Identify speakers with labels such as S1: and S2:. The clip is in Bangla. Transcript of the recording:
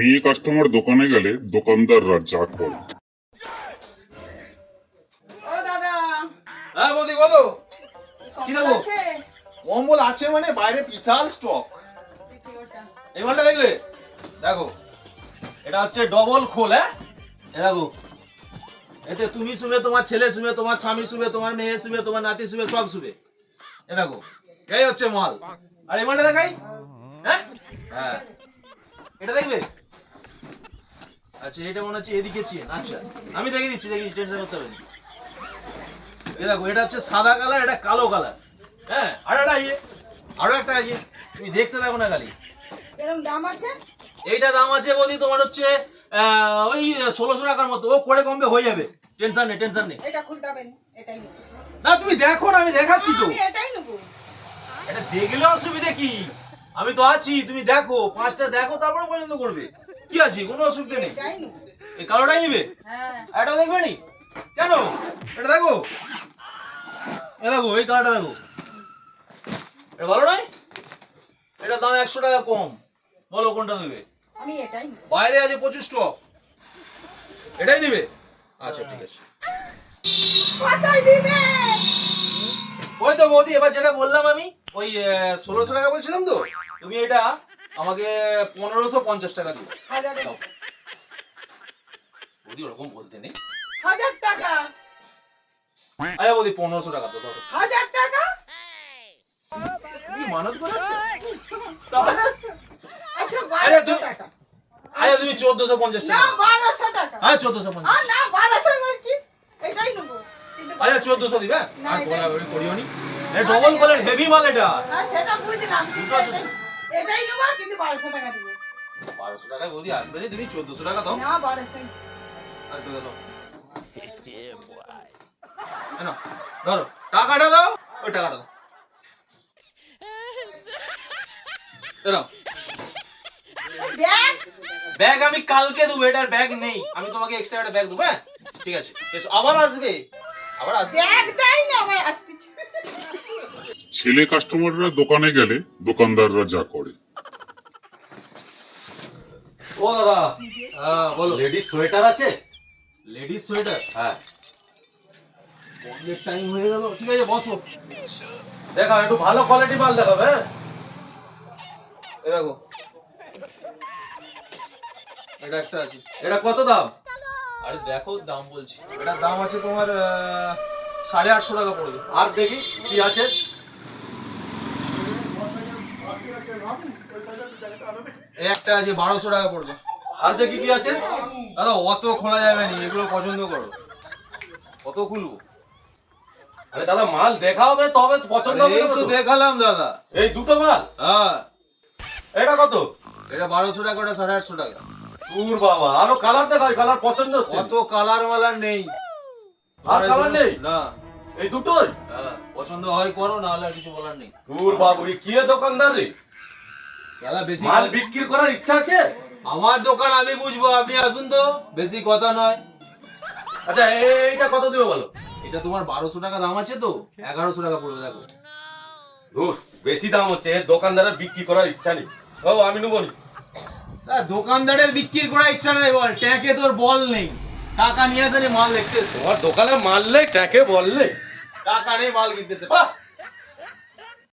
S1: মেয়ে কাস্টমার দোকানে গেলে দোকানদাররা যা করে
S2: ও দাদা
S3: হ্যাঁ বৌদি বলো। কি
S2: কম্বল
S3: নেব?
S2: আছে?
S3: কম্বল আছে মানে বাইরে বিশাল স্টক এই মালটা দেখবে দেখো এটা হচ্ছে ডবল খোল হ্যাঁ? এ দেখো এতে তুমি শুবে তোমার ছেলে শুবে তোমার স্বামী শুবে তোমার মেয়ে শুবে তোমার নাতি শুবে সব শুবে। এ দেখো এই হচ্ছে মাল। আর এই মালটা দেখাই হ্যাঁ? হ্যাঁ। এটা দেখবে? আচ্ছা এটা মনে হচ্ছে এদিকে চেন। আচ্ছা আমি দেখে দিচ্ছি দেখি টেনশন করতে হবে। এই দেখো এটা হচ্ছে সাদা কালার এটা কালো কালার। হ্যাঁ আর একটা আছে আরও একটা আছে তুমি দেখতে থাকো না খালি।
S2: এরকম দাম আছে?
S3: এইটা দাম আছে বলি তোমার হচ্ছে ওই ষোলোশো টাকার মতো। ও করে কমবে হয়ে যাবে। টেনশন নেই টেনশন নেই।
S2: এটা খুলতে না এটাই
S3: না তুমি দেখো না আমি দেখাচ্ছি তো।
S2: এটাই নেব।
S3: এটা দেখলে অসুবিধা কি? আমি তো আছি তুমি দেখো পাঁচটা দেখো তারপরে পছন্দ করবে। কি আছে? কোনো অসুবিধা নেই। এই কালোটাই নিবে?
S2: হ্যাঁ।
S3: এটা দেখবে নি? কেন? এটা দেখো। এ দেখো এই কালারটা দেখো। এটা ভালো নয়? এটা দাম একশো টাকা কম। বলো কোনটা
S2: আমি এটাই
S3: বাইরে আছে প্রচুর স্টক এটাই দিবে আচ্ছা ঠিক আছে। ওই তো বৌদি এবার যেটা বললাম আমি ওই ষোলোশো টাকা বলছিলাম তো? তুমি এটা আমাকে পনেরোশো পঞ্চাশ টাকা
S2: হাজার
S3: বৌদি ওরকম বলতে নেই।
S2: হাজার টাকা?
S3: আচ্ছা বৌদি পনেরোশো টাকা তো ধরো।
S2: হাজার টাকা?
S3: মানত।
S2: আচ্ছা
S3: তুমি- চোদ্দশো পঞ্চাশ টাকা
S2: বারোশো টাকা।
S3: হ্যাঁ চোদ্দশো পঞ্চাশ।
S2: না বারোশো বলছি। এটাই নেব।
S3: আচ্ছা চোদ্দশো দিবে?
S2: না,
S3: আর করিও নি। ডবল কলের হেভি মাল এটা
S2: হ্যাঁ সেটা বুঝলাম কিন্তু বারোশো টাকা দেবো।
S3: বারোশো টাকা আসবে না তুমি চোদ্দশো টাকা দাও।
S2: না বারোশোই।
S3: ধরো টাকাটা দাও ওই টাকাটা দাও।
S2: ব্যাগ?
S3: ব্যাগ আমি কালকে দেবো এটার ব্যাগ নেই। আমি তোমাকে এক্সট্রা একটা ব্যাগ দেবো হ্যাঁ? ঠিক আছে। এসো আবার আসবে। আবার আসবে।
S2: ব্যাগ দেয় না আমার আসতে
S1: ছেলে কাস্টমাররা দোকানে গেলে দোকানদাররা যা করে।
S4: ও দাদা
S3: হ্যাঁ বলো।
S4: লেডিস সোয়েটার আছে?
S3: Ladies sweater?
S4: হ্যাঁ।
S3: অনেক টাইম হয়ে গেল। ঠিক আছে বসো।
S4: দেখা একটু ভালো কোয়ালিটি মাল দেখাবে হ্যাঁ?
S3: এ দেখো। এটা একটা আছে।
S4: এটা কত দাম?
S3: আরে দেখো দাম বলছি। এটার দাম আছে তোমার সাড়ে আটশো টাকা পড়বে।
S4: আর দেখি কি আছে।
S3: একটা আছে বারোশো টাকা পড়বে।
S4: আর দেখি কি আছে?
S3: দাদা অত খোলা যাবে না এগুলো পছন্দ করো। কত খুলবো?
S4: আরে দাদা মাল দেখা হবে তবে পছন্দ হবে
S3: তো। দেখালাম দাদা।
S4: এই দুটো মাল?
S3: হ্যাঁ।
S4: এটা কত?
S3: এটা বারোশো টাকা ওটা সাড়ে আটশো টাকা।
S4: দূর বাবা আরও কালার দেখাই কালার পছন্দ
S3: অত কালার মালার নেই।
S4: আর কালার নেই?
S3: না।
S4: এই দুটোই?
S3: হ্যাঁ, পছন্দ হয় করো না হলে কিছু বলার নেই।
S4: দূর বাবু এই কি দোকানদার রে?
S3: দাদা বেশি
S4: মাল বিক্রি করার ইচ্ছা আছে?
S3: আমার দোকান আমি বুঝব আপনি আসুন তো বেশি কথা নয়।
S4: আচ্ছা এইটা কত দিবে বলো?
S3: এটা তোমার বারোশো টাকা দাম আছে তো এগারোশো টাকা পড়বে দেখো।
S4: বেশি দাম হচ্ছে দোকানদারের বিক্রি করার ইচ্ছা নেই। ও আমি নেব।
S3: স্যার দোকানদারের বিক্রি করার ইচ্ছা নেই বল ট্যাঁকে তোর বল নেই। টাকা নিয়ে আসে মাল দেখতেছে।
S4: তোমার দোকানে মারলে ট্যাকে বললে
S3: টাকা নেই মাল কিনতেছে। বাহ!